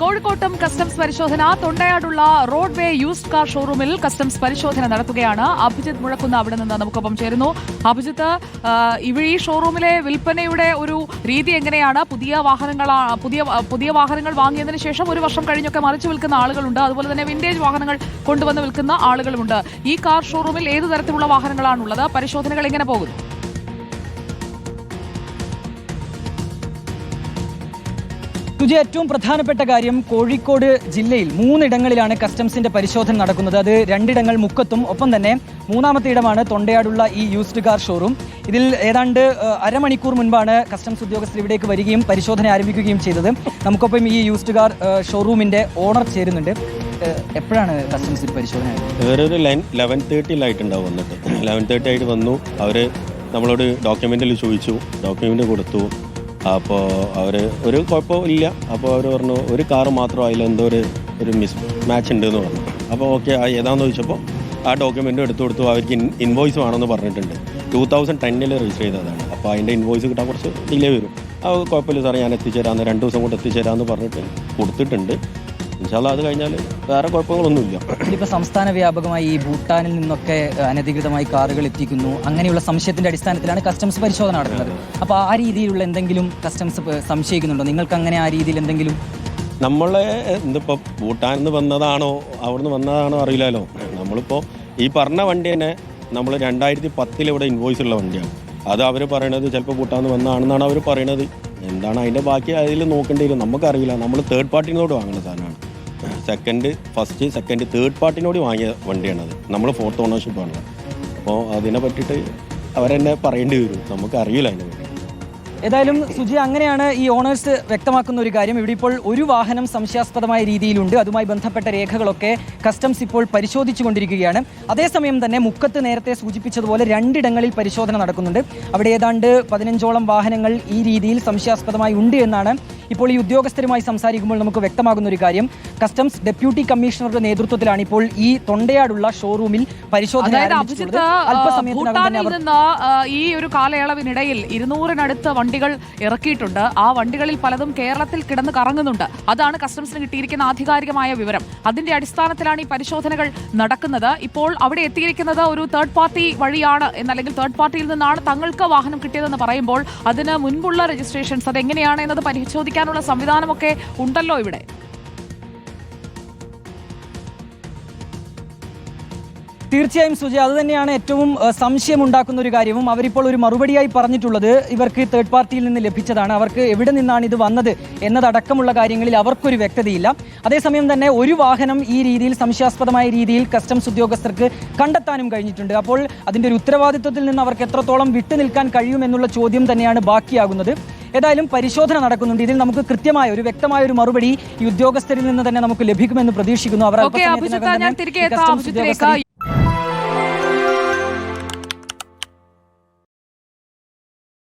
കോഴിക്കോട്ടും കസ്റ്റംസ് പരിശോധന തൊണ്ടയാടുള്ള റോഡ്വേ യൂസ്ഡ് കാർ ഷോറൂമിൽ കസ്റ്റംസ് പരിശോധന നടത്തുകയാണ്. അഭിജിത്ത് മുഴക്കുന്ന അവിടെ നിന്ന് നമുക്കൊപ്പം ചേരുന്നു. അഭിജിത്ത് ഈ ഷോറൂമിലെ വിൽപ്പനയുടെ ഒരു രീതി എങ്ങനെയാണ്? പുതിയ വാഹനങ്ങൾ പുതിയ പുതിയ വാഹനങ്ങൾ വാങ്ങിയതിന് ശേഷം ഒരു വർഷം കഴിഞ്ഞൊക്കെ മറിച്ചു വിൽക്കുന്ന ആളുകളുണ്ട്. അതുപോലെ തന്നെ വിന്റേജ് വാഹനങ്ങൾ കൊണ്ടുവന്ന് വിൽക്കുന്ന ആളുകളുമുണ്ട്. ഈ കാർ ഷോറൂമിൽ ഏത് തരത്തിലുള്ള വാഹനങ്ങളാണുള്ളത്? പരിശോധനകൾ എങ്ങനെ പോകുന്നു? തുജ ഏറ്റവും പ്രധാനപ്പെട്ട കാര്യം കോഴിക്കോട് ജില്ലയിൽ മൂന്നിടങ്ങളിലാണ് കസ്റ്റംസിന്റെ പരിശോധന നടക്കുന്നത്. അത് രണ്ടിടങ്ങൾ മുക്കത്തും ഒപ്പം തന്നെ മൂന്നാമത്തെ ഇടമാണ് തൊണ്ടയാടുള്ള ഈ യൂസ്ഡ് കാർ ഷോറൂം ഇതിൽ ഏതാണ്ട് അരമണിക്കൂർ മുൻപാണ് കസ്റ്റംസ് ഉദ്യോഗസ്ഥർ ഇവിടേക്ക് വരികയും പരിശോധന ആരംഭിക്കുകയും ചെയ്തത്. നമുക്കൊപ്പം ഈ യൂസ്ഡ് കാർ ഷോറൂമിന്റെ ഓണർ ചേരുന്നുണ്ട്. എപ്പോഴാണ് കസ്റ്റംസ് ഇത് പരിശോധന? വേറൊരു ലൈൻ ലെവൻ തേർട്ടിയിലായിട്ടുണ്ടാവും വന്നിട്ട് ലെവൻ തേർട്ടി ആയിട്ട് വന്നു. അവർ നമ്മളോട് ഡോക്യുമെന്റിൽ ചോദിച്ചു. ഡോക്യുമെന്റ് കൊടുത്തു. അപ്പോൾ അവർ ഒരു കുഴപ്പമില്ല. അപ്പോൾ അവർ പറഞ്ഞു ഒരു കാറ് മാത്രം അതിൽ എന്തോ ഒരു ഒരു മിസ് മാച്ച് ഉണ്ട് എന്ന് പറഞ്ഞു അപ്പോൾ ഓക്കെ ഏതാണെന്ന് ചോദിച്ചപ്പോൾ ആ ഡോക്യുമെന്റ് എടുത്തു കൊടുത്തു. അവർക്ക് ഇൻ ഇൻവോയ്സ് വേണമെന്ന് പറഞ്ഞിട്ടുണ്ട്. ടൂ തൗസൻഡ് ടെന്നിൽ രജിസ്റ്റർ ചെയ്തതാണ്. അപ്പോൾ അതിന്റെ ഇൻവോയ്സ് കിട്ടാൻ കുറച്ച് ഡിലേ വരും. അത് കുഴപ്പമില്ല സാറേ ഞാൻ എത്തിച്ചേരാമെന്ന് രണ്ട് ദിവസം കൊണ്ട് എത്തിച്ചേരാമെന്ന് പറഞ്ഞിട്ട് കൊടുത്തിട്ടുണ്ട്. ഇൻഷാല്ല അത് കഴിഞ്ഞാൽ വേറെ കുഴപ്പങ്ങളൊന്നുമില്ല. ഇപ്പൊ സംസ്ഥാന വ്യാപകമായി ഈ ഭൂട്ടാനിൽ നിന്നൊക്കെ അനധികൃതമായി കാറുകൾ എത്തിക്കുന്നു. അങ്ങനെയുള്ള സംശയത്തിന്റെ അടിസ്ഥാനത്തിലാണ് കസ്റ്റംസ് പരിശോധന നടത്തുന്നത്. അപ്പോൾ ആ രീതിയിലുള്ള എന്തെങ്കിലും കസ്റ്റംസ് സംശയിക്കുന്നുണ്ടോ? നിങ്ങൾക്ക് അങ്ങനെ ആ രീതിയിൽ എന്തെങ്കിലും? നമ്മളെ എന്തിപ്പോൾ ഭൂട്ടാനിൽ നിന്ന് വന്നതാണോ അവിടുന്ന് വന്നതാണോ അറിയില്ലല്ലോ നമ്മളിപ്പോൾ ഈ പറഞ്ഞ വണ്ടി തന്നെ നമ്മൾ രണ്ടായിരത്തി പത്തിൽ ഇവിടെ ഇൻവോയ്സ് ഉള്ള വണ്ടിയാണ്. അത് അവർ പറയണത് ചിലപ്പോൾ ഭൂട്ടാനിൽ വന്നതാണെന്നാണ് അവർ പറയണത്. എന്താണ് അതിന്റെ ബാക്കി അതിൽ നോക്കേണ്ടി വരും? നമുക്കറിയില്ല. നമ്മൾ തേർഡ് പാർട്ടിനോട് വാങ്ങുന്ന സാധനമാണ്. സെക്കൻഡ് ഫസ്റ്റ് സെക്കൻഡ് തേർഡ് പാർട്ടിനോട് വാങ്ങിയ വണ്ടിയാണത് നമ്മൾ ഫോർത്ത് ഓണർഷിപ്പാണ് അപ്പോൾ അതിനെ പറ്റിയിട്ട് അവരെന്നെ പറയേണ്ടി വരും. നമുക്ക് അറിയില്ല അതിനെ പറ്റി. ഏതായാലും സുജി അങ്ങനെയാണ് ഈ ഓണേഴ്സ് വ്യക്തമാക്കുന്ന ഒരു കാര്യം. ഇവിടെ ഇപ്പോൾ ഒരു വാഹനം സംശയാസ്പദമായ രീതിയിലുണ്ട്. അതുമായി ബന്ധപ്പെട്ട രേഖകളൊക്കെ കസ്റ്റംസ് ഇപ്പോൾ പരിശോധിച്ചു കൊണ്ടിരിക്കുകയാണ്. അതേസമയം തന്നെ മുക്കത്ത് നേരത്തെ സൂചിപ്പിച്ചതുപോലെ രണ്ടിടങ്ങളിൽ പരിശോധന നടക്കുന്നുണ്ട്. അവിടെ ഏതാണ്ട് പതിനഞ്ചോളം വാഹനങ്ങൾ ഈ രീതിയിൽ സംശയാസ്പദമായി ഉണ്ട് എന്നാണ് ഇപ്പോൾ ഈ ഉദ്യോഗസ്ഥരുമായി സംസാരിക്കുമ്പോൾ നമുക്ക് വ്യക്തമാകുന്ന ഒരു കാര്യം. കസ്റ്റംസ് ഡെപ്യൂട്ടി കമ്മീഷണറുടെ നേതൃത്വത്തിലാണ് ഇപ്പോൾ ഈ തൊണ്ടയാടുള്ള ഷോറൂമിൽ പരിശോധന ഈ ഒരു കാലയളവിനിടയിൽ ഇരുന്നൂറിനടുത്ത് വണ്ടികൾ ഇറക്കിയിട്ടുണ്ട്. ആ വണ്ടികളിൽ പലതും കേരളത്തിൽ കിടന്ന് കറങ്ങുന്നുണ്ട്. അതാണ് കസ്റ്റംസിന് കിട്ടിയിരിക്കുന്ന ആധികാരികമായ വിവരം. അതിന്റെ അടിസ്ഥാനത്തിലാണ് ഈ പരിശോധനകൾ നടക്കുന്നത്. ഇപ്പോൾ അവിടെ എത്തിയിരിക്കുന്നത് ഒരു തേർഡ് പാർട്ടി വഴിയാണ് എന്നല്ലെങ്കിൽ തേർഡ് പാർട്ടിയിൽ നിന്നാണ് തങ്ങൾക്ക് വാഹനം കിട്ടിയതെന്ന് പറയുമ്പോൾ അതിന് മുൻപുള്ള രജിസ്ട്രേഷൻസ് അത് എങ്ങനെയാണ് എന്നത് പരിശോധിക്കാനുള്ള സംവിധാനമൊക്കെ ഉണ്ടല്ലോ ഇവിടെ. തീർച്ചയായും സുജ അത് തന്നെയാണ് ഏറ്റവും സംശയം ഉണ്ടാക്കുന്ന ഒരു കാര്യവും. അവരിപ്പോൾ ഒരു മറുപടിയായി പറഞ്ഞിട്ടുള്ളത് ഇവർക്ക് തേർഡ് പാർട്ടിയിൽ നിന്ന് ലഭിച്ചതാണ്. അവർക്ക് എവിടെ നിന്നാണ് ഇത് വന്നത് എന്നതടക്കമുള്ള കാര്യങ്ങളിൽ അവർക്കൊരു വ്യക്തതയില്ല. അതേസമയം തന്നെ ഒരു വാഹനം ഈ രീതിയിൽ സംശയാസ്പദമായ രീതിയിൽ കസ്റ്റംസ് ഉദ്യോഗസ്ഥർക്ക് കണ്ടെത്താനും കഴിഞ്ഞിട്ടുണ്ട്. അപ്പോൾ അതിന്റെ ഒരു ഉത്തരവാദിത്വത്തിൽ നിന്ന് അവർക്ക് എത്രത്തോളം വിട്ടുനിൽക്കാൻ കഴിയുമെന്നുള്ള ചോദ്യം തന്നെയാണ് ബാക്കിയാകുന്നത്. ഏതായാലും പരിശോധന നടക്കുന്നുണ്ട്. ഇതിൽ നമുക്ക് കൃത്യമായ ഒരു വ്യക്തമായ ഒരു മറുപടി ഈ ഉദ്യോഗസ്ഥരിൽ നിന്ന് തന്നെ നമുക്ക് ലഭിക്കുമെന്ന് പ്രതീക്ഷിക്കുന്നു. അവർ